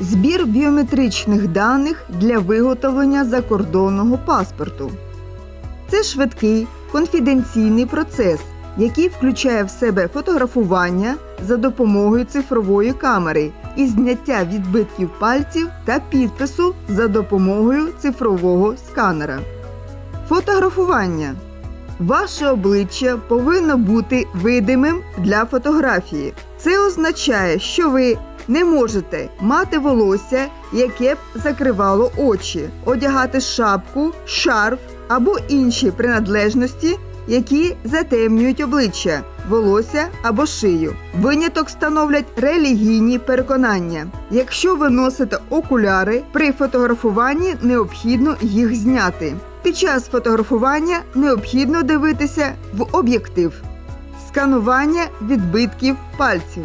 Збір біометричних даних для виготовлення закордонного паспорту. Це швидкий конфіденційний процес, який включає в себе фотографування за допомогою цифрової камери і зняття відбитків пальців та підпису за допомогою цифрового сканера. Фотографування. Ваше обличчя повинно бути видимим для фотографії. Це означає, що ви не можете мати волосся, яке б закривало очі, одягати шапку, шарф або інші принадлежності, які затемнюють обличчя, волосся або шию. Виняток становлять релігійні переконання. Якщо ви носите окуляри, при фотографуванні необхідно їх зняти. Під час фотографування необхідно дивитися в об'єктив. Сканування відбитків пальців.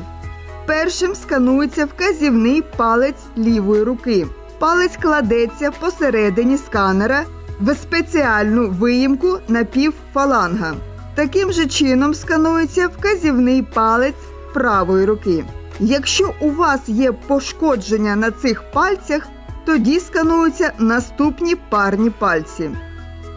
Першим сканується вказівний палець лівої руки. Палець кладеться посередині сканера в спеціальну виїмку напівфаланга. Таким же чином сканується вказівний палець правої руки. Якщо у вас є пошкодження на цих пальцях, тоді скануються наступні парні пальці.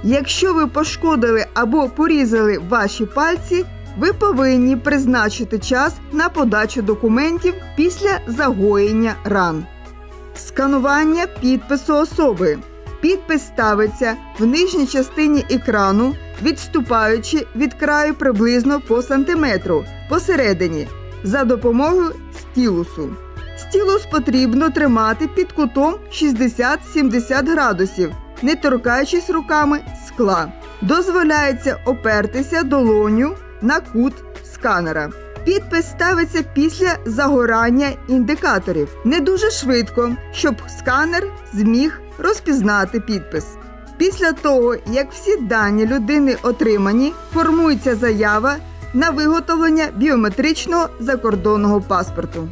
Якщо ви пошкодили або порізали ваші пальці, ви повинні призначити час на подачу документів після загоєння ран. Сканування підпису особи. Підпис ставиться в нижній частині екрану, відступаючи від краю приблизно по сантиметру посередині за допомогою стілусу. Стілус потрібно тримати під кутом 60-70 градусів, не торкаючись руками скла. Дозволяється опертися долоню на кут сканера. Підпис ставиться після загорання індикаторів не дуже швидко, щоб сканер зміг розпізнати підпис. Після того, як всі дані людини отримані, формується заява на виготовлення біометричного закордонного паспорту.